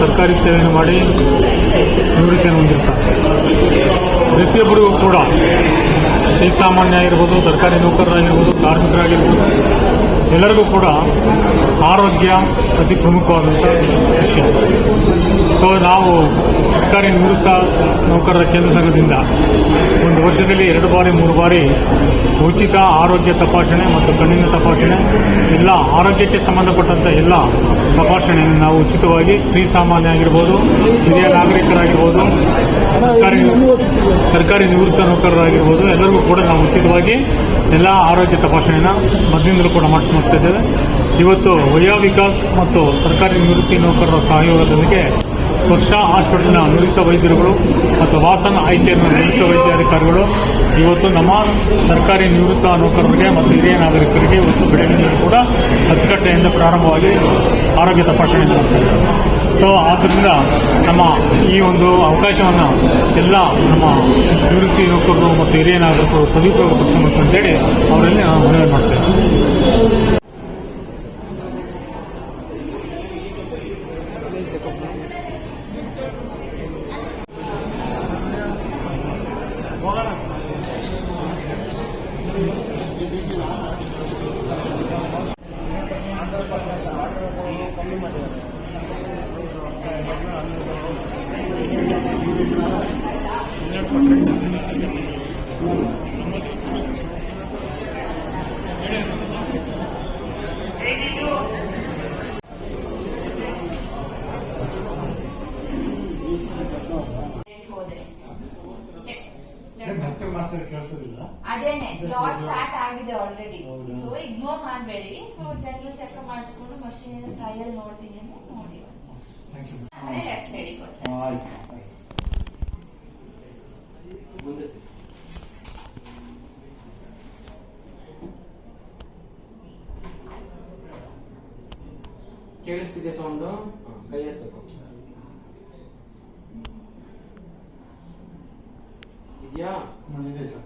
ಸರ್ಕಾರಿ ಸೇವೆಯನ್ನು ಮಾಡಿ ನಿವೃತ್ತಿಯನ್ನು ಹೊಂದಿರ್ತಾರೆ. ಪ್ರತಿಯೊಬ್ಬರಿಗೂ ಕೂಡ ಸಾಮಾನ್ಯ ಆಗಿರ್ಬೋದು ಸರ್ಕಾರಿ ನೌಕರರಾಗಿರ್ಬೋದು ಕಾರ್ಮಿಕರಾಗಿರ್ಬೋದು ಎಲ್ಲರಿಗೂ ಕೂಡ ಆರೋಗ್ಯ ಅತಿ ಪ್ರಮುಖವಾದಂಥ ವಿಷಯ. ಸೊ ನಾವು ಸರ್ಕಾರಿ ನಿವೃತ್ತ ನೌಕರರ ಕೇಂದ್ರ ಸಂಘದಿಂದ ಒಂದು ವರ್ಷದಲ್ಲಿ ಎರಡು ಬಾರಿ, ಮೂರು ಬಾರಿ ಉಚಿತ ಆರೋಗ್ಯ ತಪಾಸಣೆ ಮತ್ತು ಕಣ್ಣಿನ ತಪಾಸಣೆ, ಎಲ್ಲ ಆರೋಗ್ಯಕ್ಕೆ ಸಂಬಂಧಪಟ್ಟಂಥ ಎಲ್ಲ ತಪಾಸಣೆಯನ್ನು ನಾವು ಉಚಿತವಾಗಿ ಶ್ರೀ ಸಾಮಾನ್ಯ ಆಗಿರ್ಬೋದು, ಹಿರಿಯ ನಾಗರಿಕರಾಗಿರ್ಬೋದು, ಸರ್ಕಾರಿ ಸರ್ಕಾರಿ ನಿವೃತ್ತ ನೌಕರರಾಗಿರ್ಬೋದು, ಎಲ್ಲರಿಗೂ ಕೂಡ ನಾವು ಉಚಿತವಾಗಿ ಎಲ್ಲ ಆರೋಗ್ಯ ತಪಾಸಣೆನ ಮೊದಲಿಂದಲೂ ಕೂಡ ಮಾಡಿಸ್ಕೊಳ್ತಾ ಇದ್ದೇವೆ. ಇವತ್ತು ವಯೋವಿಕಾಸ್ ಮತ್ತು ಸರ್ಕಾರಿ ನಿವೃತ್ತಿ ನೌಕರರ ಸಹಯೋಗದೊಂದಿಗೆ ಸ್ಪರ್ಶ ಹಾಸ್ಪಿಟಲ್ನ ನಿವೃತ್ತ ವೈದ್ಯರುಗಳು ಮತ್ತು ವಾಸನ ಐಟಿಎನ್ನ ನುರಿತ ವೈದ್ಯಾಧಿಕಾರಿಗಳು ಇವತ್ತು ನಮ್ಮ ಸರ್ಕಾರಿ ನಿವೃತ್ತ ನೌಕರರಿಗೆ ಮತ್ತು ಹಿರಿಯ ನಾಗರಿಕರಿಗೆ ಇವತ್ತು ಬೆಳಗಿನಲ್ಲಿ ಕೂಡ ಅಚ್ಚುಕಟ್ಟೆಯಿಂದ ಪ್ರಾರಂಭವಾಗಿ ಆರೋಗ್ಯ ತಪಾಸಣೆ ಮಾಡ್ತಾ ಸೊ ಆದ್ದರಿಂದ ನಮ್ಮ ಈ ಒಂದು ಅವಕಾಶವನ್ನು ಎಲ್ಲ ನಮ್ಮ ನಿವೃತ್ತಿ ಯುವಕರು ಮತ್ತು ಹಿರಿಯ ನಾಗರಿಕರು ಸದುಪಯೋಗ ಪಡಿಸಬೇಕು ಅಂತೇಳಿ ಅವರಲ್ಲಿ ನಾನು ಮನವಿ ಮಾಡ್ತೇವೆ ಸ್ಟಾರ್ಟ್ ಆಗಿದೆ ಆಲ್ರೆಡಿ? ಸೊ ಇಗ್ನೋರ್ ಮಾಡಬೇಡಿ. ಸೊ ಜನರಲ್ ಚೆಕ್ ಮಾಡಿಸ್ಕೊಂಡು ಮಷೀನ್ ಟ್ರಯಲ್ ನೋಡ್ತೀನಿ ಅಂದ್ರೆ ನೋಡಿ ಥ್ಯಾಂಕ್ ಯು ಆಮೇಲೆ ಲೆಫ್ಟ್ ಸೈಡ್ ಕೊಡ್ತಾರೆ ಕೇಳಿಸ್ತಿದೆ ಸೌಂಡು? ಕೈ ಎತ್ತ ಸೌಂಡ್. ಇದೆಯಾ ಇದೆ ಸರ್.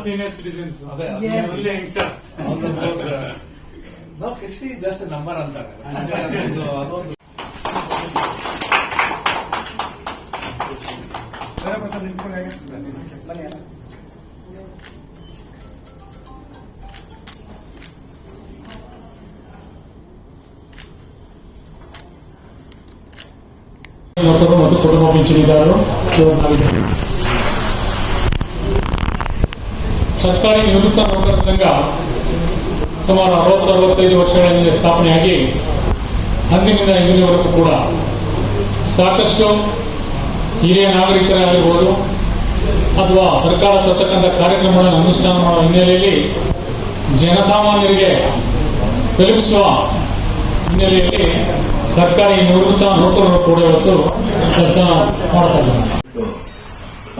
All senior citizens. ಅದೇ, ಅದು We are only youngster. ನಾವು ಸಿಕ್ಸ್ಟಿ ಜಸ್ಟ್ ನಂಬರ್ ಅಂತಾರೆ ಅಷ್ಟೇ ಅದೊಂದು ಅದೊಂದು ಸರ್ ನಿಂತ್ಕೊಂಡು ಹೇಗೆ? ಬನ್ನಿ ಅಣ್ಣ. ನೌಕರರು ಮತ್ತು ಕುಟುಂಬ ಪಿಂಚಣಿದಾರರು ಸರ್ಕಾರಿ ನಿವೃತ್ತ ನೌಕರ ಸಂಘ ಸುಮಾರು ಅರವತ್ತು ಅರವತ್ತೈದು ವರ್ಷಗಳ ಹಿಂದೆ ಸ್ಥಾಪನೆಯಾಗಿ ಅಂದಿನಿಂದ ಇಂದಿನವರೆಗೂ ಕೂಡ ಸಾಕಷ್ಟು ಹಿರಿಯ ನಾಗರಿಕರಾಗಿರ್ಬೋದು ಅಥವಾ ಸರ್ಕಾರ ತರ್ತಕ್ಕಂಥ ಕಾರ್ಯಕ್ರಮಗಳನ್ನು ಅನುಷ್ಠಾನ ಮಾಡುವ ಹಿನ್ನೆಲೆಯಲ್ಲಿ ಜನಸಾಮಾನ್ಯರಿಗೆ ತಲುಪಿಸುವ ಹಿನ್ನೆಲೆಯಲ್ಲಿ ಸರ್ಕಾರಿ ನಿವೃತ್ತ ನೌಕರರು ಕೂಡ ಇವತ್ತು ಕೆಲಸ ಮಾಡ್ತಾ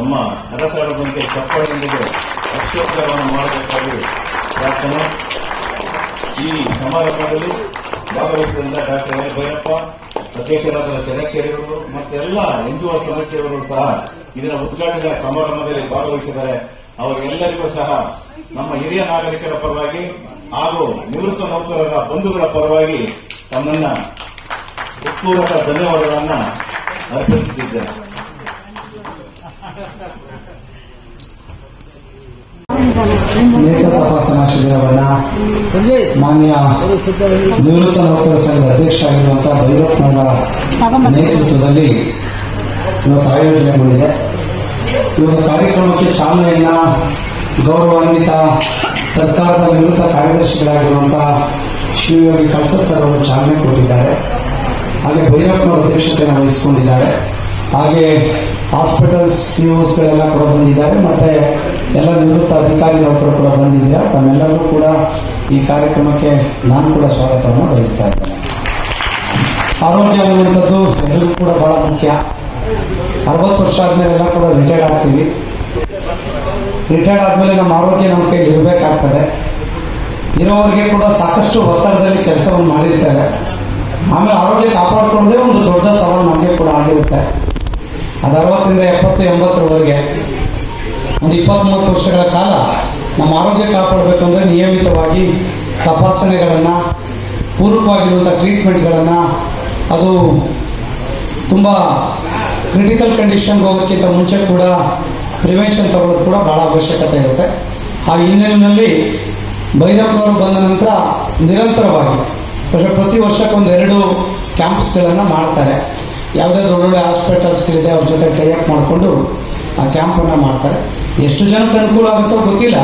ತಮ್ಮ ಅರಸಾಡದಂತೆ ಚಪ್ಪಲಿಯೊಂದಿಗೆ ಅಕ್ಷೋತ್ಸವವನ್ನು ಮಾಡಬೇಕಾಗಿ ಪ್ರಾರ್ಥನೆ ಈ ಸಮಾರಂಭದಲ್ಲಿ ಭಾಗವಹಿಸಿದ ಡಾಕ್ಟರ್ ಎಲ್ ಭೈರಪ್ಪ ಅಧ್ಯಕ್ಷರಾದ ಮತ್ತೆ ಎಲ್ಲ ಹಿಂದೂ ಸಮಿತಿಯವರು ಸಹ ಇದರ ಉದ್ಘಾಟನಾ ಸಮಾರಂಭದಲ್ಲಿ ಭಾಗವಹಿಸಿದ್ದಾರೆ. ಅವರೆಲ್ಲರಿಗೂ ಸಹ ನಮ್ಮ ಹಿರಿಯ ನಾಗರಿಕರ ಪರವಾಗಿ ಹಾಗೂ ನಿವೃತ್ತ ನೌಕರರ ಬಂಧುಗಳ ಪರವಾಗಿ ತಮ್ಮನ್ನ ಉತ್ಪೂರ್ವಕ ಧನ್ಯವಾದಗಳನ್ನು ಅರ್ಪಿಸುತ್ತಿದ್ದೇನೆ. ನೇತ್ರ ತಪಾಸಣಾ ಶಿಬಿರವನ್ನ ಮಾನ್ಯ ನಿವೃತ್ತ ನೌಕರ ಸಂಘದ ಅಧ್ಯಕ್ಷ ಆಗಿರುವಂತಹ ಭೈರಪ್ಪನವರ ನೇತೃತ್ವದಲ್ಲಿ ಇವತ್ತು ಮಾಡಿದೆ. ಇವತ್ತು ಕಾರ್ಯಕ್ರಮಕ್ಕೆ ಚಾಲನೆಯನ್ನ ಗೌರವಾನ್ವಿತ ಸರ್ಕಾರದ ನಿವೃತ್ತ ಕಾರ್ಯದರ್ಶಿಗಳಾಗಿರುವಂತಹ ಶಿವಯೋಗಿ ಕಳಸ ಸರ್ ಅವರು ಚಾಲನೆ ಕೊಟ್ಟಿದ್ದಾರೆ. ಹಾಗೆ ಭೈರಪ್ಪನವರ ಅಧ್ಯಕ್ಷತೆಯನ್ನು ವಹಿಸಿಕೊಂಡಿದ್ದಾರೆ. ಹಾಗೆ ಹಾಸ್ಪಿಟಲ್ಸ್ ಸಿಒಸ್ಗಳೆಲ್ಲ ಕೂಡ ಬಂದಿದ್ದಾರೆ. ಮತ್ತೆ ಎಲ್ಲ ನಿವೃತ್ತ ಅಧಿಕಾರಿ ನೌಕರು ಕೂಡ ಬಂದಿದ್ದಾರೆ? ತಮ್ಮೆಲ್ಲರೂ ಕೂಡ ಈ ಕಾರ್ಯಕ್ರಮಕ್ಕೆ ನಾನು ಕೂಡ ಸ್ವಾಗತವನ್ನು ಬಯಸ್ತಾ ಇದ್ದೇನೆ. ಆರೋಗ್ಯ ಅನ್ನುವಂಥದ್ದು ಎಲ್ಲರಿಗೂ ಕೂಡ ಬಹಳ ಮುಖ್ಯ. ಅರವತ್ತು ವರ್ಷ ಆದಮೇಲೆ ಎಲ್ಲ ಕೂಡ ರಿಟೈರ್ಡ್ ಆಗ್ತೀವಿ. ರಿಟೈರ್ಡ್ ಆದಮೇಲೆ ನಮ್ಮ ಆರೋಗ್ಯ ನಮ್ಮ ಕೈಯಲ್ಲಿ ಇರಬೇಕಾಗ್ತದೆ. ಇರೋವರೆಗೆ ಕೂಡ ಸಾಕಷ್ಟು ಒತ್ತಡದಲ್ಲಿ ಕೆಲಸವನ್ನು ಮಾಡಿರ್ತಾರೆ. ಆಮೇಲೆ ಆರೋಗ್ಯ ಕಾಪಾಡಿಕೊಳ್ಳೋದೇ ಒಂದು ದೊಡ್ಡ ಸವಾಲು ನಮಗೆ ಕೂಡ ಆಗಿರುತ್ತೆ. ಅದು ಅರವತ್ತರಿಂದ ಎಪ್ಪತ್ತು ಎಂಬತ್ತರವರೆಗೆ ಒಂದು ಇಪ್ಪತ್ತ್ಮೂವತ್ತು ವರ್ಷಗಳ ಕಾಲ ನಮ್ಮ ಆರೋಗ್ಯ ಕಾಪಾಡಬೇಕಂದ್ರೆ ನಿಯಮಿತವಾಗಿ ತಪಾಸಣೆಗಳನ್ನು ಪೂರ್ವಕವಾಗಿರುವಂಥ ಟ್ರೀಟ್ಮೆಂಟ್ಗಳನ್ನು, ಅದು ತುಂಬ ಕ್ರಿಟಿಕಲ್ ಕಂಡೀಷನ್ಗೆ ಹೋಗೋಕ್ಕಿಂತ ಮುಂಚೆ ಕೂಡ ಪ್ರಿವೆನ್ಷನ್ ತಗೊಳ್ಳೋದು ಕೂಡ ಭಾಳ ಅವಶ್ಯಕತೆ ಇರುತ್ತೆ. ಆ ಹಿನ್ನೆಲೆಯಲ್ಲಿ ಭೈರಪ್ಪನವರು ಬಂದ ನಂತರ ನಿರಂತರವಾಗಿ ಪ್ರತಿ ವರ್ಷಕ್ಕೊಂದೆರಡು ಕ್ಯಾಂಪ್ಸ್ಗಳನ್ನು ಮಾಡ್ತಾರೆ. ಯಾವುದಾದ್ರು ಒಳ್ಳೊಳ್ಳೆ ಹಾಸ್ಪಿಟಲ್ಸ್ಗಳಿದೆ ಅವ್ರ ಜೊತೆ ಟೈಅಪ್ ಮಾಡಿಕೊಂಡು ಆ ಕ್ಯಾಂಪನ್ನು ಮಾಡ್ತಾರೆ. ಎಷ್ಟು ಜನಕ್ಕೆ ಅನುಕೂಲ ಆಗುತ್ತೋ ಗೊತ್ತಿಲ್ಲ.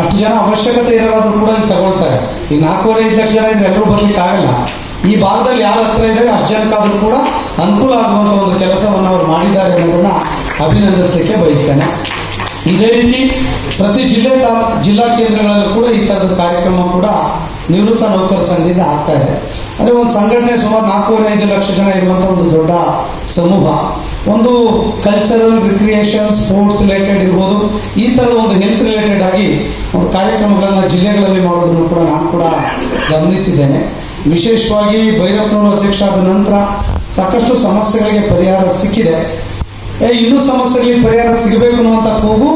ಅಷ್ಟು ಜನ ಅವಶ್ಯಕತೆ ಇರೋದಾದ್ರೂ ಕೂಡ ಇಲ್ಲಿ ತಗೊಳ್ತಾರೆ. ಈಗ ನಾಲ್ಕೂವರೆ, ಐದು ಲಕ್ಷ ಜನ ಇದ್ರೆ ಎಲ್ಲರೂ ಬರ್ಲಿಕ್ಕೆ ಆಗಲ್ಲ. ಈ ಭಾಗದಲ್ಲಿ ಯಾರ ಹತ್ರ ಇದ್ದಾರೆ, ಅಷ್ಟು ಜನಕ್ಕಾದರೂ ಕೂಡ ಅನುಕೂಲ ಆಗುವಂಥ ಒಂದು ಕೆಲಸವನ್ನು ಅವರು ಮಾಡಿದ್ದಾರೆ ಅನ್ನೋದನ್ನು ಅಭಿನಂದಿಸಲಿಕ್ಕೆ ಬಯಸ್ತೇನೆ. ಇದೇ ರೀತಿ ಪ್ರತಿ ಜಿಲ್ಲೆ ಜಿಲ್ಲಾ ಕೇಂದ್ರಗಳಲ್ಲೂ ಕೂಡ ಈ ಕಾರ್ಯಕ್ರಮ ಕೂಡ ನಿವೃತ್ತ ನೌಕರ ಸಂಘದಿಂದ ಆಗ್ತಾ ಇದೆ. ಅಂದರೆ ಒಂದು ಸಂಘಟನೆ ಸುಮಾರು ನಾಲ್ಕೂವರೆ ಐದು ಲಕ್ಷ ಜನ ಇರುವಂಥ ಒಂದು ದೊಡ್ಡ ಸಮೂಹ. ಒಂದು ಕಲ್ಚರಲ್ ರಿಕ್ರಿಯೇಷನ್ ಸ್ಪೋರ್ಟ್ಸ್ ರಿಲೇಟೆಡ್ ಇರ್ಬೋದು. ಈ ಥರದ ಒಂದು ಹೆಲ್ತ್ ರಿಲೇಟೆಡ್ ಆಗಿ ಒಂದು ಕಾರ್ಯಕ್ರಮಗಳನ್ನು ಜಿಲ್ಲೆಗಳಲ್ಲಿ ಮಾಡೋದನ್ನು ಕೂಡ ನಾನು ಕೂಡ ಗಮನಿಸಿದ್ದೇನೆ. ವಿಶೇಷವಾಗಿ ಭೈರಪ್ಪನವರು ಅಧ್ಯಕ್ಷ ಆದ ನಂತರ ಸಾಕಷ್ಟು ಸಮಸ್ಯೆಗಳಿಗೆ ಪರಿಹಾರ ಸಿಕ್ಕಿದೆ. ಏ, ಇನ್ನೂ ಸಮಸ್ಯೆಗಳಿಗೆ ಪರಿಹಾರ ಸಿಗಬೇಕು ಅನ್ನುವಂಥ ಕೂಗು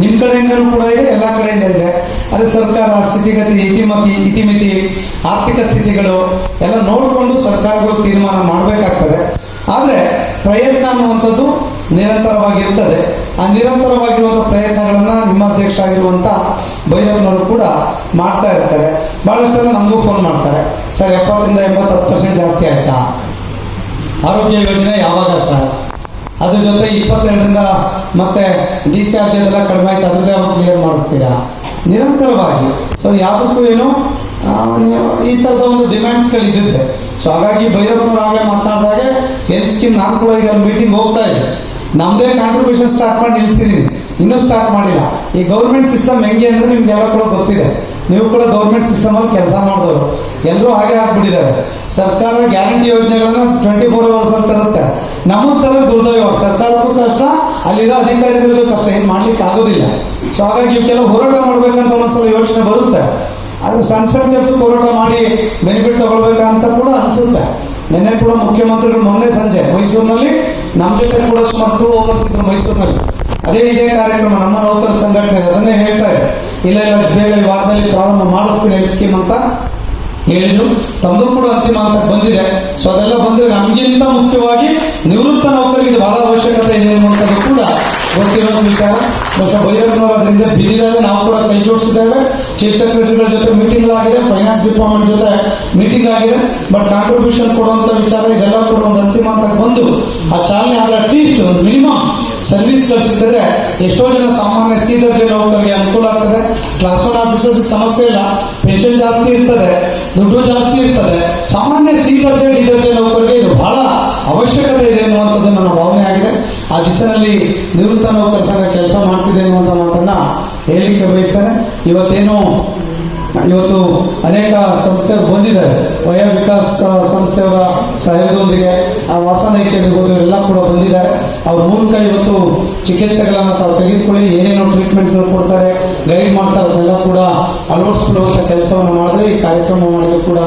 ನಿಮ್ಮ ಕಡೆಯಿಂದಲೂ ಕೂಡ ಇದೆ, ಎಲ್ಲ ಕಡೆಯಿಂದ ಇದೆ. ಅದೇ ಸರ್ಕಾರ ಸ್ಥಿತಿಗತಿ ಇತಿಮತಿ ಇತಿಮಿತಿ, ಆರ್ಥಿಕ ಸ್ಥಿತಿಗಳು ಎಲ್ಲ ನೋಡಿಕೊಂಡು ಸರ್ಕಾರಗಳು ತೀರ್ಮಾನ ಮಾಡಬೇಕಾಗ್ತದೆ. ಆದರೆ ಪ್ರಯತ್ನ ಅನ್ನುವಂಥದ್ದು ನಿರಂತರವಾಗಿರ್ತದೆ. ಆ ನಿರಂತರವಾಗಿರುವಂಥ ಪ್ರಯತ್ನಗಳನ್ನು ನಿಮ್ಮ ಅಧ್ಯಕ್ಷ ಆಗಿರುವಂಥ ಭೈರಪ್ಪನವರು ಕೂಡ ಮಾಡ್ತಾ ಇರ್ತಾರೆ. ಭಾಳಷ್ಟು ಜನ ನಮಗೂ ಫೋನ್ ಮಾಡ್ತಾರೆ. ಸರ್, ಎಪ್ಪತ್ತರಿಂದ ಎಂಬತ್ತತ್ತು ಪರ್ಸೆಂಟ್ ಜಾಸ್ತಿ ಆಯ್ತಾ? ಆರೋಗ್ಯ ಯೋಜನೆ ಯಾವಾಗ ಸರ್? ಅದ್ರ ಜೊತೆ ಇಪ್ಪತ್ತೆರಡರಿಂದ ಮತ್ತೆ ಡಿಸ್ಚಾರ್ಜ್ ಎಲ್ಲ ಕಡಿಮೆ ಆಯ್ತು? ಅದ್ರದ್ದೇ ಅವ್ರು ಕ್ಲಿಯರ್ ಮಾಡಿಸ್ತೀರಾ? ನಿರಂತರವಾಗಿ. ಸೊ ಯಾವುದಕ್ಕೂ ಏನು ಈ ಥರದ ಒಂದು ಡಿಮ್ಯಾಂಡ್ಸ್ಗಳಿದ್ದಿದೆ ಸೊ ಹಾಗಾಗಿ ಭೈರಪ್ಪನವ್ರು ಆಗಲೇ ಮಾತನಾಡಿದಾಗ ಹೆಲ್ತ್ ಸ್ಕೀಮ್ ನಾನು ಕೂಡ ಈಗ ಮೀಟಿಂಗ್ ಹೋಗ್ತಾ ಇದೆ. ನಮ್ಮದೇ ಕಾಂಟ್ರಿಬ್ಯೂಷನ್ ಸ್ಟಾರ್ಟ್ ಮಾಡಿ ನಿಲ್ಲಿಸಿದ್ದೀನಿ ಇನ್ನೂ ಸ್ಟಾರ್ಟ್ ಮಾಡಿಲ್ಲ. ಈ ಗೌರ್ಮೆಂಟ್ ಸಿಸ್ಟಮ್ ಹೆಂಗೆ ಅಂದರೆ ನಿಮಗೆಲ್ಲ ಕೂಡ ಗೊತ್ತಿದೆ. ನೀವು ಕೂಡ ಗೌರ್ಮೆಂಟ್ ಸಿಸ್ಟಮಲ್ಲಿ ಕೆಲಸ ಮಾಡಿದವರು. ಎಲ್ಲರೂ ಹಾಗೆ ಆಗ್ಬಿಟ್ಟಿದ್ದಾರೆ. ಸರ್ಕಾರ ಗ್ಯಾರಂಟಿ ಯೋಜನೆಗಳನ್ನ ಟ್ವೆಂಟಿ ಫೋರ್ ಅವರ್ಸ್ ಅಂತ ಇರುತ್ತೆ ನಮ್ಮ ಥರ ದುರ್ದೈವ. ಸರ್ಕಾರಕ್ಕೂ ಕಷ್ಟ, ಅಲ್ಲಿರೋ ಅಧಿಕಾರಿಗಳಿಗೂ ಕಷ್ಟ. ಏನು ಮಾಡ್ಲಿಕ್ಕೆ ಆಗೋದಿಲ್ಲ. ಸೊ ಹಾಗಾಗಿ ಕೆಲವು ಹೋರಾಟ ಮಾಡ್ಬೇಕಂತ ಒಂದೊಂದ್ಸಲ ಯೋಚನೆ ಬರುತ್ತೆ. ಅದು ಸಣ್ಣ ಸಣ್ಣ ಕೆಲಸಕ್ಕೆ ಹೋರಾಟ ಮಾಡಿ ಬೆನಿಫಿಟ್ ತಗೊಳ್ಬೇಕಂತ ಕೂಡ ಅನಿಸುತ್ತೆ. ನಿನ್ನೆ ಕೂಡ ಮುಖ್ಯಮಂತ್ರಿಗಳು ಮೊನ್ನೆ ಸಂಜೆ ಮೈಸೂರಿನಲ್ಲಿ ನಮ್ಮ ಜೊತೆ ಕೂಡ ಸುಮಾರು ಟೂ ಅವರ್ಸ್ ಇದ್ರು ಮೈಸೂರಿನಲ್ಲಿ. ಅದೇ ಇದೇ ಕಾರ್ಯಕ್ರಮ, ನಮ್ಮ ನೌಕರ ಸಂಘಟನೆ ಅದನ್ನೇ ಹೇಳ್ತಾ ಇದೆ. ಇಲ್ಲ ಇಲ್ಲ ಬೇಗ ವಾರದಲ್ಲಿ ಪ್ರಾರಂಭ ಮಾಡಿಸ್ತೀನಿ ಸ್ಕೀಮ್ ಅಂತ ಹೇಳಿದ್ರು. ತಮ್ಮದು ಕೂಡ ಅಂತಿಮ ಅಂತ ಬಂದಿದೆ. ಸೊ ಅದೆಲ್ಲ ಬಂದ್ರೆ ನಮಗಿಂತ ಮುಖ್ಯವಾಗಿ ನಿವೃತ್ತ ನೌಕರಿಗೆ ಬಹಳ ಅವಶ್ಯಕತೆ ಇದೆ ಅನ್ನುವಂಥದ್ದು ಕೂಡ ಗೊತ್ತಿರೋ ವಿಚಾರ ಬಹುಶಃ ಭೈರಪ್ಪನವರು ಅದರಿಂದ ಬಿದ್ದಿದ್ದಾರೆ. ನಾವು ಕೂಡ ಕೈ ಜೋಡಿಸಿದ್ದೇವೆ. ಚೀಫ್ ಸೆಕ್ರೆಟರಿಗಳ ಜೊತೆ ಮೀಟಿಂಗ್ ಆಗಿದೆ. ಫೈನಾನ್ಸ್ ಡಿಪಾರ್ಟ್ಮೆಂಟ್ ಜೊತೆ ಮೀಟಿಂಗ್ ಆಗಿದೆ. ಬಟ್ ಕಾಂಟ್ರಿಬ್ಯೂಷನ್ ಕೊಡುವಂತ ವಿಚಾರ ಇದೆಲ್ಲ ಕೂಡ ಒಂದು ಅಂತಿಮ ಅಂತ ಬಂದು ಆ ಚಾಲನೆ ಆದ್ರೆ ಅಟ್ಲೀಸ್ಟ್ ಒಂದು ಮಿನಿಮಮ್ ಸರ್ವಿಸ್ ಸಿಕ್ಕಿದ್ರೆ ಎಷ್ಟೋ ಜನ ಸಾಮಾನ್ಯ ಸಿ ದರ್ಜೆ ನೌಕರಿಗೆ ಅನುಕೂಲ ಆಗ್ತದೆ. ಒನ್ ಆಫೀಸರ್ಸ್ ಸಮಸ್ಯೆ ಇಲ್ಲ. ಪೆನ್ಷನ್ ಜಾಸ್ತಿ ಇರ್ತದೆ. ದುಡ್ಡು ಜಾಸ್ತಿ ಇರ್ತದೆ. ಸಾಮಾನ್ಯ ಸಿ ದರ್ಜೆ ನೌಕರಿಗೆ ಇದು ಬಹಳ ಅವಶ್ಯಕತೆ ಇದೆ ಅನ್ನುವಂಥದ್ದು ನನ್ನ ಭಾವನೆ ಆಗಿದೆ. ಆ ದಿಶೆಯಲ್ಲಿ ನಿವೃತ್ತ ನೌಕರ ಸಂಘ ಕೆಲಸ ಮಾಡ್ತಿದೆ ಅನ್ನುವಂಥ ಮಾತನ್ನ ಹೇಳಲಿಕ್ಕೆ ಬಯಸ್ತೇನೆ. ಇವತ್ತೇನು ಇವತ್ತು ಅನೇಕ ಸಂಸ್ಥೆಗಳು ಬಂದಿದ್ದಾರೆ ವಯೋ ವಿಕಾಸ ಸಂಸ್ಥೆಯವರ ಸಹಯೋಗದೊಂದಿಗೆ ಆ ವಾಸನೈಕ್ಯ ಇರ್ಬೋದು ಎಲ್ಲ ಕೂಡ ಬಂದಿದ್ದಾರೆ. ಅವ್ರ ಮೂಲಕ ಇವತ್ತು ಚಿಕಿತ್ಸೆಗಳನ್ನು ತಾವು ತೆಗೆದುಕೊಳ್ಳಿ, ಏನೇನೋ ಟ್ರೀಟ್ಮೆಂಟ್ಗಳು ಕೊಡ್ತಾರೆ ಗೈಡ್ ಮಾಡ್ತಾರೆ ಅದನ್ನೆಲ್ಲ ಕೂಡ ಅಳವಡಿಸ್ಕೊಳ್ಳುವಂಥ ಕೆಲಸವನ್ನು ಮಾಡಿದ್ರೆ ಈ ಕಾರ್ಯಕ್ರಮ ಮಾಡಿದ್ರು ಕೂಡ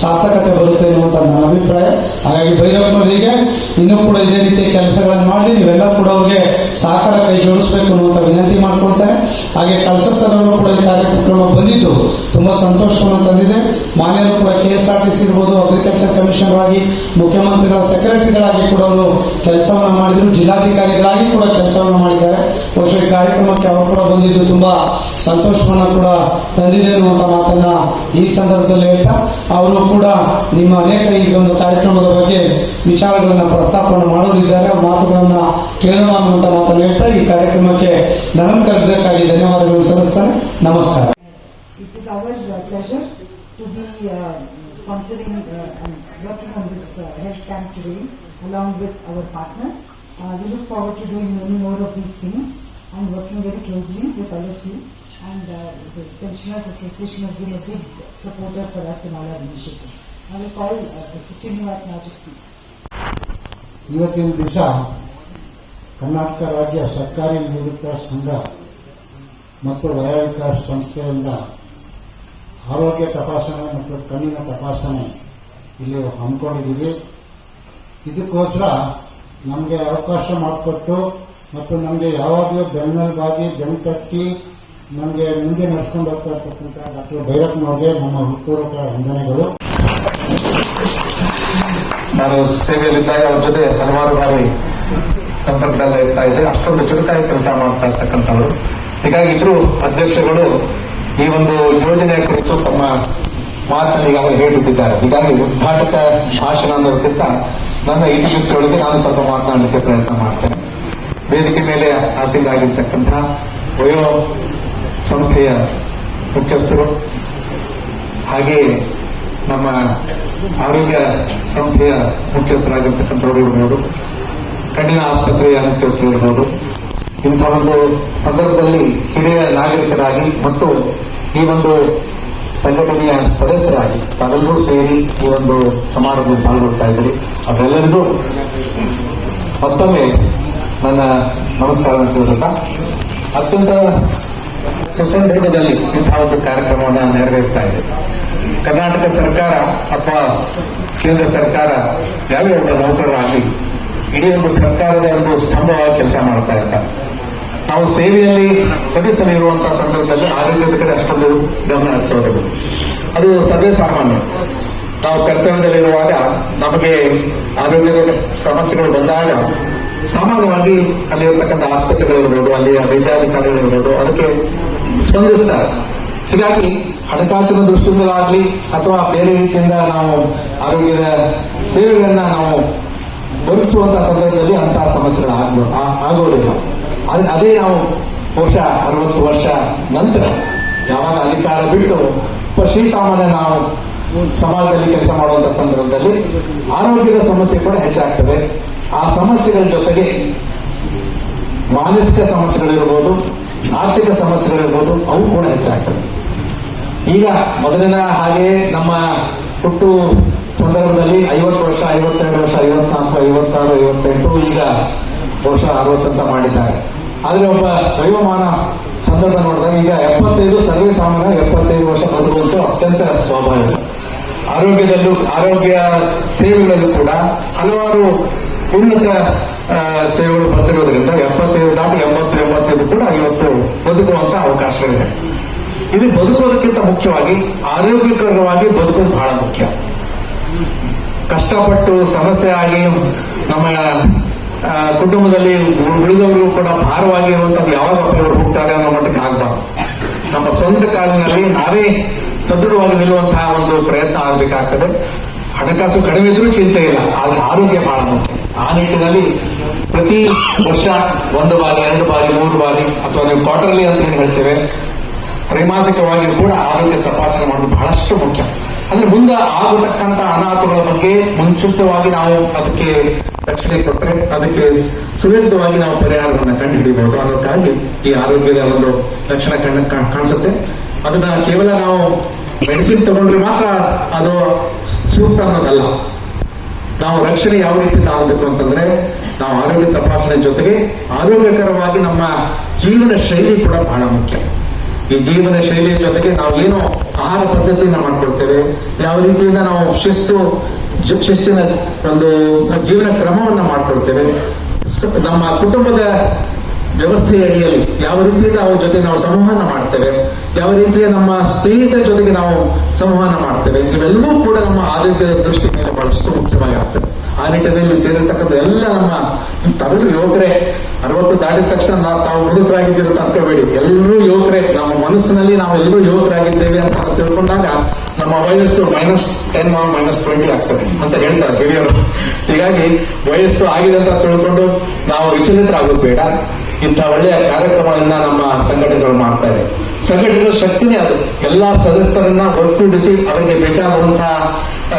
ಸಾರ್ಥಕತೆ ಬರುತ್ತೆ ಅನ್ನುವಂಥ ನನ್ನ ಅಭಿಪ್ರಾಯ. ಹಾಗಾಗಿ ಭೈರಪ್ಪನವರಿಗೆ ಇನ್ನೂ ಕೂಡ ಇದೇ ರೀತಿ ಕೆಲಸಗಳನ್ನು ಮಾಡಿ, ನೀವೆಲ್ಲ ಕೂಡ ಅವ್ರಿಗೆ ಸಹಕಾರ ಕೈ ಜೋಡಿಸ್ಬೇಕು ಅನ್ನುವಂಥ ವಿನಂತಿ ಮಾಡ್ಕೊಳ್ತಾರೆ ಹಾಗೆ ಕಲ್ಸ ಸರ್ ಅವರು ಕೂಡ ಈ ಕಾರ್ಯಕ್ರಮ ಬಂದಿದ್ದು ತುಂಬಾ ಸಂತೋಷವನ್ನು ತಂದಿದೆ. ಮಾನ್ಯರು ಕೂಡ K S R T C ಇರ್ಬೋದು ಅಗ್ರಿಕಲ್ಚರ್ ಕಮಿಷನರ್ ಆಗಿ ಮುಖ್ಯಮಂತ್ರಿಗಳ ಸೆಕ್ರೆಟರಿಗಳಾಗಿ ಕೂಡ ಅವರು ಕೆಲಸವನ್ನು ಮಾಡಿದರು. ಜಿಲ್ಲಾಧಿಕಾರಿಗಳಾಗಿ ಕೂಡ ಕೆಲಸವನ್ನು ಮಾಡಿದ್ದಾರೆ. ಬಹುಶಃ ಈ ಕಾರ್ಯಕ್ರಮಕ್ಕೆ ಅವರು ಕೂಡ ಬಂದಿದ್ದು ತುಂಬಾ ಸಂತೋಷವನ್ನು ಕೂಡ ತಂದಿದೆ ಅನ್ನುವಂಥ ಮಾತನ್ನ ಈ ಸಂದರ್ಭದಲ್ಲಿ ಹೇಳ್ತಾ, ಅವರು ಕೂಡ ನಿಮ್ಮ ಅನೇಕ ಈ ಒಂದು ಕಾರ್ಯಕ್ರಮದ ಬಗ್ಗೆ ವಿಚಾರಗಳನ್ನು ಪ್ರಸ್ತಾಪವನ್ನು ಮಾಡೋದಿದ್ದಾರೆ ಆ ಮಾತುಗಳನ್ನ ಕೇಳೋಣ ಅನ್ನುವಂಥ ಮಾತನ್ನು ಹೇಳ್ತಾ, ಈ ಕಾರ್ಯಕ್ರಮಕ್ಕೆ ನನ್ನ ಕರೆದಕ್ಕಾಗಿ ಧನ್ಯವಾದಗಳನ್ನು ಸಲ್ಲಿಸ್ತಾನೆ. ನಮಸ್ಕಾರ. pleasure to be uh, sponsoring uh, and working on this uh, health camp today along with our partners. Uh, we look forward to doing many more of these things and working very closely with all of you. And uh, the Pensioners Association has been a big supporter for us in all our initiatives. I will call uh, Mr. Srinivas now to speak. ಇವತ್ತಿನ ದಿವಸ ಕರ್ನಾಟಕ ರಾಜ್ಯ ಸರ್ಕಾರಿ ನಿವೃತ್ತ ಸಂಘ ಮತ್ತು ವಯ ವಿಕಾಸ್ ಸಂಸ್ಥೆಯಿಂದ ಆರೋಗ್ಯ ತಪಾಸಣೆ ಮತ್ತು ಕಣ್ಣಿನ ತಪಾಸಣೆ ಇಲ್ಲಿ ಹಮ್ಮಿಕೊಂಡಿದ್ದೀವಿ. ಇದಕ್ಕೋಸ್ಕರ ನಮಗೆ ಅವಕಾಶ ಮಾಡಿಕೊಟ್ಟು ಮತ್ತು ನಮಗೆ ಯಾವಾಗಲೂ ಬೆನ್ನೆಲುಬಾಗಿ ಬೆನ್ನು ತಟ್ಟಿ ನಮಗೆ ಮುಂದೆ ನಡೆಸ್ಕೊಂಡು ಹೋಗ್ತಾ ಇರ್ತಕ್ಕಂಥ ಡಾಕ್ಟರ್ ಭೈರಪ್ಪನವ್ರಿಗೆ ನಮ್ಮ ಹೃತ್ಪೂರ್ವಕ ವಂದನೆಗಳು. ನಾನು ಸೇವೆಯಲ್ಲಿದ್ದಾಗ ಅವ್ರ ಜೊತೆ ಹಲವಾರು ಬಾರಿ ಸಂಪರ್ಕದಲ್ಲೇ ಇರ್ತಾ ಇದ್ದೆ. ಅಷ್ಟೊಂದು ಚುರುಕಾಗಿ ಕೆಲಸ ಮಾಡ್ತಾ ಇರ್ತಕ್ಕಂಥವ್ರು. ಹೀಗಾಗಿ ಇಬ್ರು ಅಧ್ಯಕ್ಷಗಳು ಈ ಒಂದು ಯೋಜನೆಯ ಕುರಿತು ತಮ್ಮ ಮಾತನ್ನು ಈಗಾಗಲೇ ಹೇಳಿಬಿಟ್ಟಿದ್ದಾರೆ. ಹೀಗಾಗಿ ಉದ್ಘಾಟಕ ಭಾಷಣ ಅನ್ನೋದಕ್ಕಿಂತ ನನ್ನ ಇತಿಮಿತಿಯೊಳಗೆ ನಾನು ಸ್ವಲ್ಪ ಮಾತನಾಡಲಿಕ್ಕೆ ಪ್ರಯತ್ನ ಮಾಡ್ತೇನೆ. ವೇದಿಕೆ ಮೇಲೆ ಆಸೀನರಾಗಿರ್ತಕ್ಕಂಥ ವಯೋ ಸಂಸ್ಥೆಯ ಮುಖ್ಯಸ್ಥರು, ಹಾಗೆಯೇ ನಮ್ಮ ಆರೋಗ್ಯ ಸಂಸ್ಥೆಯ ಮುಖ್ಯಸ್ಥರಾಗಿರ್ತಕ್ಕಂಥವ್ರು ಇರ್ಬೋದು, ಕಣ್ಣಿನ ಆಸ್ಪತ್ರೆಯ ಮುಖ್ಯಸ್ಥರು ಇರ್ಬೋದು ಇಂಥ ಒಂದು ಸಂದರ್ಭದಲ್ಲಿ ಹಿರಿಯ ನಾಗರಿಕರಾಗಿ ಮತ್ತು ಈ ಒಂದು ಸಂಘಟನೆಯ ಸದಸ್ಯರಾಗಿ ತಾವೆಲ್ಲರೂ ಸೇರಿ ಈ ಒಂದು ಸಮಾರಂಭದಲ್ಲಿ ಪಾಲ್ಗೊಳ್ತಾ ಇದ್ದೀರಿ. ಅವರೆಲ್ಲರಿಗೂ ಮತ್ತೊಮ್ಮೆ ನನ್ನ ನಮಸ್ಕಾರವನ್ನು ತಿಳಿಸುತ್ತಾ ಅತ್ಯಂತ ಸುಸಂದರ್ಭದಲ್ಲಿ ಇಂತಹ ಒಂದು ಕಾರ್ಯಕ್ರಮವನ್ನು ನೆರವೇರ್ತಾ ಇದೆ. ಕರ್ನಾಟಕ ಸರ್ಕಾರ ಅಥವಾ ಕೇಂದ್ರ ಸರ್ಕಾರ ಯಾವ ನೌಕರರಾಗಲಿ, ಇಡೀ ಒಂದು ಸರ್ಕಾರದ ಒಂದು ಸ್ತಂಭವಾಗಿ ಕೆಲಸ ಮಾಡ್ತಾ ಇರ್ತಾರೆ. ನಾವು ಸೇವೆಯಲ್ಲಿ ಸದಸ್ಯರು ಇರುವಂತಹ ಸಂದರ್ಭದಲ್ಲಿ ಆರೋಗ್ಯದ ಕಡೆ ಅಷ್ಟೊಂದು ಗಮನ ಹರಿಸೋದಿಲ್ಲ. ಅದು ಸರ್ವೇ ಸಾಮಾನ್ಯ. ನಾವು ಕರ್ತವ್ಯದಲ್ಲಿರುವಾಗ ನಮಗೆ ಆರೋಗ್ಯದ ಸಮಸ್ಯೆಗಳು ಬಂದಾಗ ಸಾಮಾನ್ಯವಾಗಿ ಅಲ್ಲಿರ್ತಕ್ಕಂಥ ಆಸ್ಪತ್ರೆಗಳಿರ್ಬೋದು ಅಲ್ಲಿಯ ವೈದ್ಯಾಧಿಕಾರಿಗಳಿರ್ಬೋದು ಅದಕ್ಕೆ ಸ್ಪಂದಿಸ್ತಾರೆ. ಹೀಗಾಗಿ ಹಣಕಾಸಿನ ದೃಷ್ಟಿಯಿಂದಲಾಗ್ಲಿ ಅಥವಾ ಬೇರೆ ರೀತಿಯಿಂದ ನಾವು ಆರೋಗ್ಯದ ಸೇವೆಗಳನ್ನ ನಾವು ದೊರಕಿಸುವಂತಹ ಸಂದರ್ಭದಲ್ಲಿ ಅಂತಹ ಸಮಸ್ಯೆಗಳು ಆಗೋದಿಲ್ಲ. ಅದ್- ನಾವು ಬಹುಶಃ ಅರವತ್ತು ವರ್ಷ ನಂತರ ಯಾವಾಗ ಅಧಿಕಾರ ಬಿಟ್ಟು ಶ್ರೀ ಸಾಮಾನ್ಯ ನಾವು ಸಮಾಜದಲ್ಲಿ ಕೆಲಸ ಮಾಡುವಂತ ಸಂದರ್ಭದಲ್ಲಿ ಆರೋಗ್ಯದ ಸಮಸ್ಯೆ ಕೂಡ ಹೆಚ್ಚಾಗ್ತದೆ. ಆ ಸಮಸ್ಯೆಗಳ ಜೊತೆಗೆ ಮಾನಸಿಕ ಸಮಸ್ಯೆಗಳಿರ್ಬೋದು, ಆರ್ಥಿಕ ಸಮಸ್ಯೆಗಳಿರ್ಬೋದು, ಅವು ಕೂಡ ಹೆಚ್ಚಾಗ್ತದೆ ಈಗ ಮೊದಲಿನ ಹಾಗೆ ನಮ್ಮ ಹುಟ್ಟು ಸಂದರ್ಭದಲ್ಲಿ ಐವತ್ತು ವರ್ಷ, ಐವತ್ತೆರಡು ವರ್ಷ, ಐವತ್ನಾಲ್ಕು, ಐವತ್ತಾರು, ಐವತ್ತೆಂಟು, ಈಗ ವರ್ಷ ಅರವತ್ತಂತ ಮಾಡಿದ್ದಾರೆ. ಆದರೆ ಒಬ್ಬ ವಯೋಮಾನ ಸಂದರ್ಭ ನೋಡಿದಾಗ ಈಗ ಎಪ್ಪತ್ತೈದು ಸರ್ವೇ ಸಾಮಾನ್ಯ ಎಪ್ಪತ್ತೈದು ವರ್ಷ ಬದುಕುವಂತೂ ಅತ್ಯಂತ ಸ್ವಾಭಾವಿಕ. ಆರೋಗ್ಯದಲ್ಲೂ, ಆರೋಗ್ಯ ಸೇವೆಗಳಲ್ಲೂ ಕೂಡ ಹಲವಾರು ಉನ್ನತ ಸೇವೆಗಳು ಬಂದಿರೋದ್ರಿಂದ ಎಪ್ಪತ್ತೈದು ದಾಟಿ ಎಂಬತ್ತು, ಎಂಬತ್ತೈದು ಕೂಡ ಇವತ್ತು ಬದುಕುವಂತ ಅವಕಾಶಗಳಿದೆ. ಇದು ಬದುಕೋದಕ್ಕಿಂತ ಮುಖ್ಯವಾಗಿ ಆರೋಗ್ಯಕರವಾಗಿ ಬದುಕೋದು ಬಹಳ ಮುಖ್ಯ. ಕಷ್ಟಪಟ್ಟು ಸಮಸ್ಯೆ ಆಗಿ ನಮ್ಮ ಕುಟುಂಬದಲ್ಲಿ ಉಳಿದವರು ಕೂಡ ಭಾರವಾಗಿ ಇರುವಂತದ್ದು ಯಾವಾಗ ಹೋಗ್ತಾರೆ ಅನ್ನೋ ಮಟ್ಟಕ್ಕೆ ಆಗ್ಬಾರ್ದು. ನಮ್ಮ ಸ್ವಂತ ಕಾಲಿನಲ್ಲಿ ನಾವೇ ಸದೃಢವಾಗಿ ನಿಲ್ಲುವಂತಹ ಒಂದು ಪ್ರಯತ್ನ ಆಗಬೇಕಾಗ್ತದೆ. ಹಣಕಾಸು ಕಡಿಮೆ ಇದ್ರೂ ಚಿಂತೆ ಇಲ್ಲ, ಆದ್ರೆ ಆರೋಗ್ಯ ಬಹಳ ಮುಖ್ಯ. ಆ ನಿಟ್ಟಿನಲ್ಲಿ ಪ್ರತಿ ವರ್ಷ ಒಂದು ಬಾರಿ, ಎರಡು ಬಾರಿ, ಮೂರು ಬಾರಿ, ಅಥವಾ ನೀವು ಕ್ವಾರ್ಟರ್ಲಿ ಅಂತ ಏನು ಹೇಳ್ತೇವೆ ತ್ರೈಮಾಸಿಕವಾಗಿ ಕೂಡ ಆರೋಗ್ಯ ತಪಾಸಣೆ ಮಾಡೋದು ಬಹಳಷ್ಟು ಮುಖ್ಯ. ಅಂದ್ರೆ ಮುಂದೆ ಆಗತಕ್ಕಂತ ಅನಾಹುತಗಳ ಬಗ್ಗೆ ಮುಂಚಿತವಾಗಿ ನಾವು ಅದಕ್ಕೆ ರಕ್ಷಣೆ ಕೊಟ್ಟರೆ ಅದಕ್ಕೆ ಸುರಕ್ಷಿತವಾಗಿ ನಾವು ಪರಿಹಾರವನ್ನು ಕಂಡುಹಿಡಿಯಬಹುದು. ಅದಕ್ಕಾಗಿ ಈ ಆರೋಗ್ಯದ ಒಂದು ಲಕ್ಷಣ ಕಂಡ ಕಾಣಿಸುತ್ತೆ. ಅದನ್ನ ಕೇವಲ ನಾವು ಮೆಡಿಸಿನ್ ತಗೊಂಡ್ರೆ ಮಾತ್ರ ಅದು ಸೂಕ್ತ ಅನ್ನೋದಲ್ಲ. ನಾವು ರಕ್ಷಣೆ ಯಾವ ರೀತಿ ಆಗಬೇಕು ಅಂತಂದ್ರೆ ನಾವು ಆರೋಗ್ಯ ತಪಾಸಣೆ ಜೊತೆಗೆ ಆರೋಗ್ಯಕರವಾಗಿ ನಮ್ಮ ಜೀವನ ಶೈಲಿ ಕೂಡ ಬಹಳ ಮುಖ್ಯ. ಈ ಜೀವನ ಶೈಲಿಯ ಜೊತೆಗೆ ನಾವು ಏನು ಆಹಾರ ಪದ್ಧತಿಯನ್ನ ಮಾಡ್ಕೊಳ್ತೇವೆ. ಯಾವ ರೀತಿಯಿಂದ ನಾವು ಶಿಸ್ತು ಶಿಸ್ತಿನ ಒಂದು ಜೀವನ ಕ್ರಮವನ್ನ ಮಾಡ್ಕೊಳ್ತೇವೆ. ನಮ್ಮ ಕುಟುಂಬದ ವ್ಯವಸ್ಥೆಯ ಅಡಿಯಲ್ಲಿ ಯಾವ ರೀತಿಯಿಂದ ಅವ್ರ ಜೊತೆ ನಾವು ಸಂವಹನ ಮಾಡ್ತೇವೆ, ಯಾವ ರೀತಿಯ ನಮ್ಮ ಸ್ನೇಹಿತರ ಜೊತೆಗೆ ನಾವು ಸಂವಹನ ಮಾಡ್ತೇವೆ, ಇವೆಲ್ಲವೂ ಕೂಡ ನಮ್ಮ ಆರೋಗ್ಯದ ದೃಷ್ಟಿ ಮೇಲೆ ಬಹಳಷ್ಟು ಮುಖ್ಯವಾಗಿ ಆಗ್ತದೆ. ಆ ನಿಟ್ಟಿನಲ್ಲಿ ಸೇರಿರ್ತಕ್ಕಂಥ ಎಲ್ಲ ನಮ್ಮ ತಾವೆಲ್ಲರೂ ಯುವಕರೇ, ಅರವತ್ತು ದಾಟಿದ ತಕ್ಷಣ ನಾವು ತಾವು ಮೃದುಕರಾಗಿದ್ದೀರ ಅಂತ ಅನ್ಕೋಬೇಡಿ. ಎಲ್ಲರೂ ಯುವಕರೇ, ನಮ್ಮ ಮನಸ್ಸಿನಲ್ಲಿ ನಾವೆಲ್ಲರೂ ಯುವಕರಾಗಿದ್ದೇವೆ ಅಂತ ನಾವು ತಿಳ್ಕೊಂಡಾಗ ನಮ್ಮ ವಯಸ್ಸು ಮೈನಸ್ ಟೆನ್ ಮೈನಸ್ ಟ್ವೆಂಟಿ ಆಗ್ತದೆ ಅಂತ ಹೇಳ್ತಾರೆ ಹಿರಿಯರು. ಹೀಗಾಗಿ ವಯಸ್ಸು ಆಗಿದೆ ಅಂತ ತಿಳ್ಕೊಂಡು ನಾವು ವಿಚಲಿತರಾಗೋದು ಬೇಡ. ಇಂಥ ಒಳ್ಳೆಯ ಕಾರ್ಯಕ್ರಮಗಳನ್ನ ನಮ್ಮ ಸಂಘಟನೆಗಳು ಮಾಡ್ತಾ ಇದೆ ಸಂಘಟನೆಗಳ ಶಕ್ತಿನೇ ಅದು. ಎಲ್ಲಾ ಸದಸ್ಯರನ್ನ ಒಟ್ಟುಗೂಡಿಸಿ ಅವರಿಗೆ ಬೇಕಾಗುವಂತಹ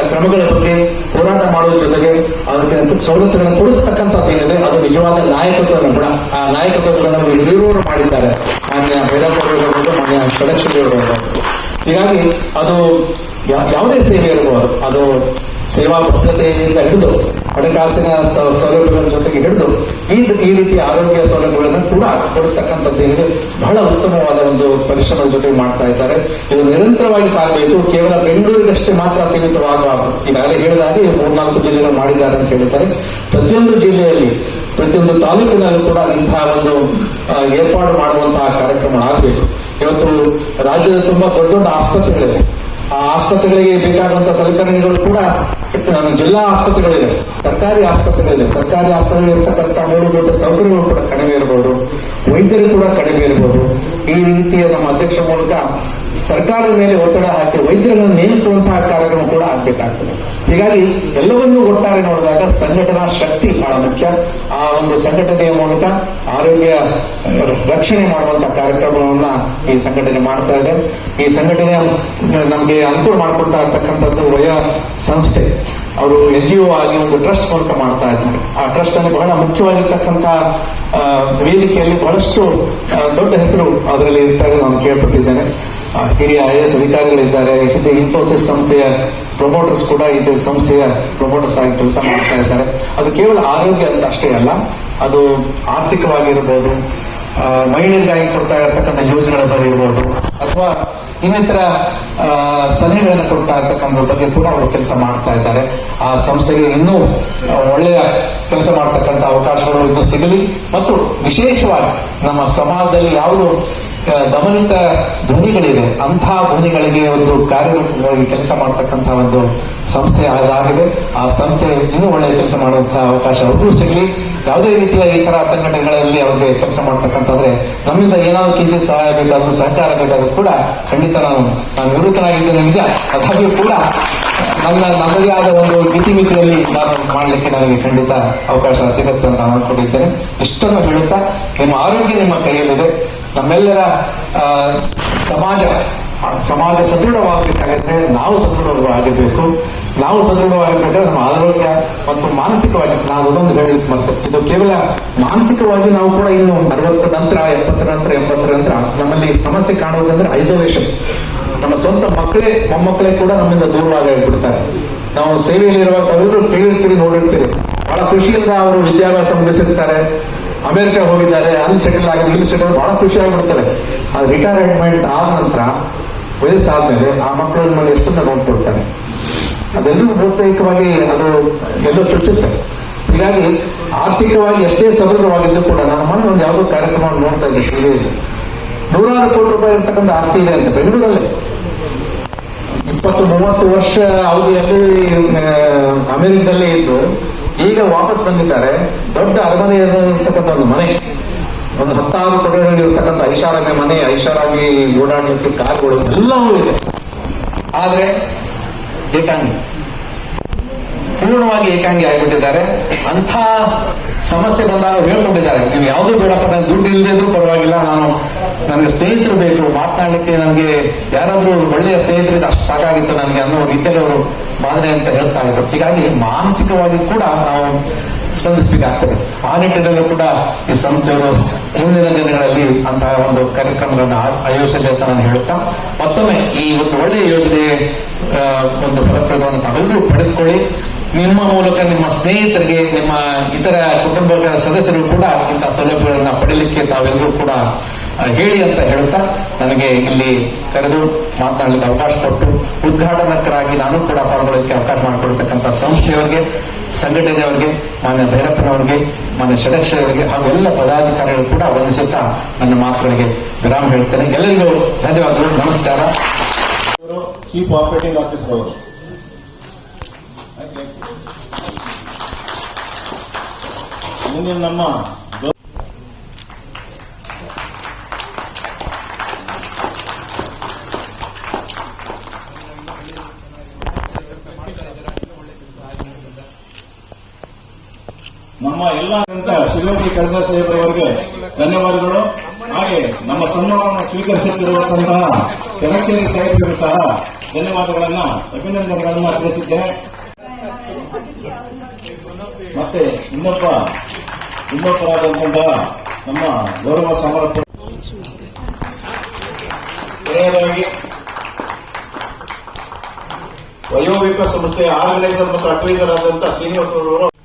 ಕ್ರಮಗಳ ಬಗ್ಗೆ ಹೋರಾಟ ಮಾಡುವ ಜೊತೆಗೆ ಅದಕ್ಕೆ ಸವಲತ್ತುಗಳನ್ನು ಕೊಡಿಸ್ತಕ್ಕಂಥದ್ದು ಏನಿದೆ ಅದು ನಿಜವಾದ ನಾಯಕತ್ವವನ್ನು ಕೂಡ ಆ ನಾಯಕತ್ವಗಳನ್ನು ಹಿರಿಯೂರು ಮಾಡಿದ್ದಾರೆ. ಮಾನ್ಯ ಭೈರಪ್ಪ ಅವರು ಇರ್ಬೋದು, ಮಾನ್ಯ ಸದಸ್ಯರು ಹೀಗಾಗಿ ಅದು ಯಾವುದೇ ಸೇವೆ ಇರಬಹುದು ಅದು ಸೇವಾ ಭದ್ರತೆಯಿಂದ ಹಿಡಿದು ಹಣಕಾಸಿನ ಸೌಲಭ್ಯಗಳ ಜೊತೆಗೆ ಹಿಡಿದು ಈ ಈ ರೀತಿಯ ಆರೋಗ್ಯ ಸೌಲಭ್ಯಗಳನ್ನು ಕೂಡ ಕೊಡಿಸ್ತಕ್ಕಂಥದ್ದು ಏನಿದೆ, ಬಹಳ ಉತ್ತಮವಾದ ಒಂದು ಪರಿಶ್ರಮದ ಜೊತೆಗೆ ಮಾಡ್ತಾ ಇದ್ದಾರೆ. ಇದು ನಿರಂತರವಾಗಿ ಸಾಗಬೇಕು. ಕೇವಲ ಬೆಂಗಳೂರಿನಷ್ಟೇ ಮಾತ್ರ ಸೀಮಿತವಾಗಬಾರದು. ಈಗಾಗಲೇ ಹೇಳಿದಾಗೆ ಮೂರ್ನಾಲ್ಕು ಜಿಲ್ಲೆಗಳು ಮಾಡಿದ್ದಾರೆ ಅಂತ ಹೇಳಿದ್ದಾರೆ. ಪ್ರತಿಯೊಂದು ಜಿಲ್ಲೆಯಲ್ಲಿ, ಪ್ರತಿಯೊಂದು ತಾಲೂಕಿನಲ್ಲೂ ಕೂಡ ಇಂತಹ ಒಂದು ಏರ್ಪಾಡು ಮಾಡುವಂತಹ ಕಾರ್ಯಕ್ರಮ ಆಗಬೇಕು. ಇವತ್ತು ರಾಜ್ಯದ ತುಂಬಾ ದೊಡ್ಡ ದೊಡ್ಡ ಆಸ್ಪತ್ರೆಗಳಿವೆ. ಆ ಆಸ್ಪತ್ರೆಗಳಿಗೆ ಬೇಕಾಗುವಂತಹ ಸಲಕರಣೆಗಳು ಕೂಡ ಜಿಲ್ಲಾ ಆಸ್ಪತ್ರೆಗಳಿದೆ ಸರ್ಕಾರಿ ಆಸ್ಪತ್ರೆಗಳಿದೆ ಸರ್ಕಾರಿ ಆಸ್ಪತ್ರೆಗಳು ಇರ್ತಕ್ಕಂಥ ಮೂಲಭೂತ ಸೌಕರ್ಯಗಳು ಕೂಡ ಕಡಿಮೆ ಇರಬಹುದು ವೈದ್ಯರು ಕೂಡ ಕಡಿಮೆ ಇರಬಹುದು ಈ ರೀತಿಯ ನಮ್ಮ ಅಧ್ಯಕ್ಷ ಮೂಲಕ ಸರ್ಕಾರದ ಮೇಲೆ ಒತ್ತಡ ಹಾಕಿ ವೈದ್ಯರನ್ನು ನೇಮಿಸುವಂತಹ ಕಾರ್ಯಕ್ರಮ ಕೂಡ ಹೀಗಾಗಿ ಎಲ್ಲವನ್ನೂ ಒಟ್ಟಾರೆ ನೋಡಿದಾಗ ಸಂಘಟನಾ ಶಕ್ತಿ ಬಹಳ ಮುಖ್ಯ. ಆ ಒಂದು ಸಂಘಟನೆಯ ಮೂಲಕ ಆರೋಗ್ಯ ರಕ್ಷಣೆ ಮಾಡುವಂತಹ ಕಾರ್ಯಕ್ರಮವನ್ನ ಈ ಸಂಘಟನೆ ಮಾಡ್ತಾ ಇದೆ. ಈ ಸಂಘಟನೆ ನಮಗೆ ಅನುಕೂಲ ಮಾಡಿಕೊಡ್ತಾ ಇರ್ತಕ್ಕಂಥದ್ದು ವಯ ಸಂಸ್ಥೆ. ಅವರು ಎನ್ ಜಿ ಒ ಆಗಿ ಒಂದು ಟ್ರಸ್ಟ್ ಮೂಲಕ ಮಾಡ್ತಾ ಇದ್ದಾರೆ. ಆ ಟ್ರಸ್ಟ್ ಅನ್ನು ಬಹಳ ಮುಖ್ಯವಾಗಿರ್ತಕ್ಕಂಥ ಆ, ವೇದಿಕೆಯಲ್ಲಿ ಬಹಳಷ್ಟು ದೊಡ್ಡ ಹೆಸರು ಅದರಲ್ಲಿ ಇರ್ತಾರೆ ನಾನು ಕೇಳ್ಪಟ್ಟಿದ್ದೇನೆ. ಹಿರಿಯ ಐ ಎಸ್ ಅಧಿಕಾರಿಗಳಿದ್ದಾರೆ. ಹಿಂದೆ ಇನ್ಫೋಸಿಸ್ ಸಂಸ್ಥೆಯ ಪ್ರಮೋಟರ್ಸ್ ಕೂಡ ಇದೆ ಸಂಸ್ಥೆಯ ಪ್ರಮೋಟರ್ಸ್ ಆಗಿ ಕೆಲಸ ಮಾಡ್ತಾ ಇದ್ದಾರೆ. ಅದು ಕೇವಲ ಆರೋಗ್ಯ ಅಂತ ಅಷ್ಟೇ ಅಲ್ಲ, ಅದು ಆರ್ಥಿಕವಾಗಿರ್ಬೋದು ಮಹಿಳೆಯರಿಗಾಗಿ ಕೊಡ್ತಾ ಇರತಕ್ಕಂಥ ಯೋಜನೆಗಳ ಬಗ್ಗೆ ಇರ್ಬೋದು, ಅಥವಾ ಇನ್ನಿತರ ಸಲಹೆಗಳನ್ನು ಕೊಡ್ತಾ ಇರ್ತಕ್ಕಂಥ ಬಗ್ಗೆ ಕೂಡ ಅವರು ಕೆಲಸ ಮಾಡ್ತಾ ಇದ್ದಾರೆ. ಆ ಸಂಸ್ಥೆಗೆ ಇನ್ನೂ ಒಳ್ಳೆಯ ಕೆಲಸ ಮಾಡ್ತಕ್ಕಂಥ ಅವಕಾಶಗಳು ಇನ್ನೂ ಸಿಗಲಿ. ಮತ್ತು ವಿಶೇಷವಾಗಿ ನಮ್ಮ ಸಮಾಜದಲ್ಲಿ ಯಾವುದು ದಮನಿತ ಧ್ವನಿಗಳಿದೆ ಅಂಥ ಧ್ವನಿಗಳಿಗೆ ಒಂದು ಕಾರ್ಯರೂಪವಾಗಿ ಕೆಲಸ ಮಾಡ್ತಕ್ಕಂಥ ಒಂದು ಸಂಸ್ಥೆ ಆಗಿದೆ ಆ ಸಂಸ್ಥೆ ಇನ್ನೂ ಒಳ್ಳೆಯ ಕೆಲಸ ಮಾಡುವಂತಹ ಅವಕಾಶ ಅವ್ರಿಗೂ ಸಿಗಲಿ. ಯಾವುದೇ ರೀತಿಯ ಈ ತರ ಸಂಘಟನೆಗಳಲ್ಲಿ ಅವರಿಗೆ ಕೆಲಸ ಮಾಡ್ತಕ್ಕಂಥದ್ರೆ, ನಮ್ಮಿಂದ ಏನಾದ್ರು ಕಿಂಚಿತ್ ಸಹಾಯ ಬೇಕಾದ್ರೂ, ಸಹಕಾರ ಬೇಕಾದ್ರೂ ಕೂಡ ಖಂಡಿತ ನಾನು ನಾನು ನಿವೃತ್ತನಾಗಿದ್ದೇನೆ ನಿಜ. ಅದಾಗ್ಯೂ ಕೂಡ ನನ್ನ ನನ್ನದೇ ಆದ ಒಂದು ಮಿತಿಮಿತಿಯಲ್ಲಿ ನಾನು ಮಾಡಲಿಕ್ಕೆ ನನಗೆ ಖಂಡಿತ ಅವಕಾಶ ಸಿಗುತ್ತೆ ಅಂತ ನಾನು ಅನ್ಕೊಂಡಿದ್ದೇನೆ ಇಷ್ಟನ್ನು ಹೇಳುತ್ತಾ, ನಿಮ್ಮ ಆರೋಗ್ಯ ನಿಮ್ಮ ಕೈಯಲ್ಲಿದೆ. ನಮ್ಮೆಲ್ಲರ ಸಮಾಜ ಸಮಾಜ ಸದೃಢವಾಗಬೇಕಾಗಿದ್ರೆ ನಾವು ಸದೃಢವಾಗಿರಬೇಕು. ನಾವು ಸದೃಢವಾಗಿರ್ಬೇಕಾದ್ರೆ ನಮ್ಮ ಆರೋಗ್ಯ ಮತ್ತು ಮಾನಸಿಕವಾಗಿ, ನಾನು ಅದೊಂದು ಹೇಳಿ ಮತ್ತೆ ಇದು ಕೇವಲ ಮಾನಸಿಕವಾಗಿ ನಾವು ಕೂಡ ಇನ್ನು ಅರವತ್ತರ ನಂತರ ಎಪ್ಪತ್ತರ ನಂತರ, ಎಂಬತ್ತರ ನಂತರ ನಮ್ಮಲ್ಲಿ ಸಮಸ್ಯೆ ಕಾಣುವುದಂದ್ರೆ ಐಸೋಲೇಷನ್ ನಮ್ಮ ಸ್ವಂತ ಮಕ್ಕಳೇ, ಮೊಮ್ಮಕ್ಕಳೇ ಕೂಡ ನಮ್ಮಿಂದ ದೂರವಾಗಿ ಆಗ್ಬಿಡ್ತಾರೆ. ನಾವು ಸೇವೆಯಲ್ಲಿರುವಾಗ ಅವರು ಕೇಳಿರ್ತೀರಿ, ನೋಡಿರ್ತೀರಿ. ಬಹಳ ಖುಷಿಯಿಂದ ಅವರು ವಿದ್ಯಾಭ್ಯಾಸ ಮುಗಿಸಿರ್ತಾರೆ. ಅಮೆರಿಕ ಹೋಗಿದ್ದಾರೆ ಅಲ್ಲಿ ಸೆಟಲ್ ಆಗಿದೆ ಇಲ್ಲಿ ಸೆಟಲ್ ಬಹಳ ಖುಷಿ ಆಗಿಬಿಡ್ತಾರೆ ಅದು ರಿಟೈರ್ಮೆಂಟ್ ಆದ ನಂತರ ವಯಸ್ಸಾದ್ಮೇಲೆ ಆ ಮಕ್ಕಳ ಮೇಲೆ ಎಷ್ಟನ್ನ ನೋಡ್ಕೊಳ್ತಾರೆ. ಅದೆಲ್ಲೂ ಪ್ರತ್ಯೇಕವಾಗಿ ಅದು ಎಲ್ಲೋ ಚುಚ್ಚುತ್ತೆ. ಹೀಗಾಗಿ ಆರ್ಥಿಕವಾಗಿ ಎಷ್ಟೇ ಸಮೃದ್ಧವಾಗಿದ್ದು ಕೂಡ ನಾನು ಮೊನ್ನೆ ಒಂದು ಯಾವುದೋ ಕಾರ್ಯಕ್ರಮವನ್ನು ನೋಡ್ತಾ ಇದ್ದೆ ನೂರಾರು ಕೋಟಿ ರೂಪಾಯಿ ಇರ್ತಕ್ಕಂಥ ಆಸ್ತಿ ಇದೆ ಅಂತ ಬೆಂಗಳೂರಲ್ಲಿ. ಇಪ್ಪತ್ತು ಮೂವತ್ತು ವರ್ಷ ಅವಧಿಯಲ್ಲಿ ಆ, ಅಮೆರಿಕದಲ್ಲೇ ಇದ್ದು ಈಗ ವಾಪಸ್ ಬಂದಿದ್ದಾರೆ. ದೊಡ್ಡ ಅರಮನೆ ಇರತಕ್ಕಂಥ ಒಂದು ಮನೆ. ಒಂದು ಹತ್ತಾರು ಕೊಠಡಿಗಳಲ್ಲಿ ಇರತಕ್ಕಂಥ ಐಷಾರಾಮಿ ಮನೆ, ಐಷಾರಾಮಿ ಓಡಾಡಲಿಕ್ಕೆ ಕಾರ್ಗಳು ಎಲ್ಲವೂ ಇದೆ. ಆದ್ರೆ ಏಕಾಂಗಿ. ಪೂರ್ಣವಾಗಿ ಏಕಾಂಗಿ ಆಗಿಬಿಟ್ಟಿದ್ದಾರೆ. ಅಂಥ ಸಮಸ್ಯೆ ಬಂದಾಗ ಹೇಳ್ಕೊಂಡಿದ್ದಾರೆ. ನೀವು ಯಾವುದೂ ಬೇಡಪ್ಪ ನನಗೆ ದುಡ್ಡು ಇಲ್ಲದೆ ಪರವಾಗಿಲ್ಲ, ನಾನು ನನಗೆ ಸ್ನೇಹಿತರು ಬೇಕು. ಮಾತನಾಡಲಿಕ್ಕೆ ನನಗೆ ಯಾರಾದ್ರೂ ಒಳ್ಳೆಯ ಸ್ನೇಹಿತರಿಗೆ ಅಷ್ಟು ಸಾಕಾಗಿತ್ತು ನನಗೆ ಅನ್ನೋ ರೀತಿಯಲ್ಲಿ ಅವರು ಬಾಧನೆ ಅಂತ ಹೇಳ್ತಾ ಇದ್ರು ಹೀಗಾಗಿ ಮಾನಸಿಕವಾಗಿ ಕೂಡ ನಾವು ಸ್ಪಂದಿಸಬೇಕಾಗ್ತದೆ. ಆ ನಿಟ್ಟಿನಲ್ಲೂ ಕೂಡ ಈ ಸಂಸ್ಥೆಯವರು ಮುಂದಿನ ದಿನಗಳಲ್ಲಿ ಅಂತಹ ಒಂದು ಕಾರ್ಯಕ್ರಮಗಳನ್ನು ಆಯೋಜಿಸಲಿ ಅಂತ ನಾನು ಹೇಳುತ್ತಾ, ಮತ್ತೊಮ್ಮೆ ಈ ಒಂದು ಒಳ್ಳೆಯ ಯೋಜನೆ ಒಂದು ಫಲಪ್ರದವನ್ನು ತಾವೆಲ್ಲರೂ ಪಡೆದುಕೊಳ್ಳಿ. ನಿಮ್ಮ ಮೂಲಕ ನಿಮ್ಮ ಸ್ನೇಹಿತರಿಗೆ, ನಿಮ್ಮ ಇತರ ಕುಟುಂಬದ ಸದಸ್ಯರು ಕೂಡ ಇಂತಹ ಸೌಲಭ್ಯಗಳನ್ನ ಪಡೆಯಲಿಕ್ಕೆ ತಾವೆಲ್ಲರೂ ಕೂಡ ಹೇಳಿ ಅಂತ ಹೇಳುತ್ತಾ ನನಗೆ ಇಲ್ಲಿ ಕರೆದು ಮಾತನಾಡಲಿಕ್ಕೆ ಅವಕಾಶ ಕೊಟ್ಟು ಉದ್ಘಾಟನಕರಾಗಿ ನಾನು ಕೂಡ ಪಾಲ್ಗೊಳ್ಳಲಿಕ್ಕೆ ಅವಕಾಶ ಮಾಡಿಕೊಡ್ತಕ್ಕಂಥ ಸಂಸ್ಥೆಯವರಿಗೆ, ಸಂಘಟನೆಯವರಿಗೆ, ಮಾನ್ಯ ಭೈರಪ್ಪನವರಿಗೆ, ಮಾನ್ಯ ಸದಸ್ಯರಿಗೆ ಹಾಗೂ ಎಲ್ಲ ಪದಾಧಿಕಾರಿಗಳು ಕೂಡ ವಂದಿಸುತ್ತಾ ನನ್ನ ಮಾತುಗಳಿಗೆ ವಿರಾಮ ಹೇಳ್ತೇನೆ. ಎಲ್ಲರಿಗೂ ಧನ್ಯವಾದಗಳು. ನಮಸ್ಕಾರ. ಚೀಫ್ ಆಪರೇಟಿಂಗ್ ಆಫೀಸರ್ ಅವರು. ನಮ್ಮ ನಮ್ಮ ಎಲ್ಲ ಶಿವಯೋಗಿ ಕೆಲಸ ಸಾಹೇಬ್ರವರಿಗೆ ಧನ್ಯವಾದಗಳು. ಹಾಗೆ ನಮ್ಮ ಸನ್ಮಾನವನ್ನು ಸ್ವೀಕರಿಸುತ್ತಿರುವಂತಹ ಚನ್ನಕ್ಷೇರಿ ಸಾಹೇಬರಿಗೂ ಸಹ ಧನ್ಯವಾದಗಳನ್ನ ಅಭಿನಂದನೆಗಳನ್ನ ತಿಳಿಸಿದ್ದೆ. ಮತ್ತೆ ಇನ್ನೊಬ್ಬ, ಇನ್ನೊಬ್ಬರಾದಂತಹ ನಮ್ಮ ಗೌರವ ಸಮಾರಂಭ ಕೊನೆಯದಾಗಿ ವಯೋವಿಕ ಸಂಸ್ಥೆಯ ಆರ್ಗನೈಸರ್ ಮತ್ತು ಅಡ್ವೈಸರ್ ಆದಂತಹ ಅವರು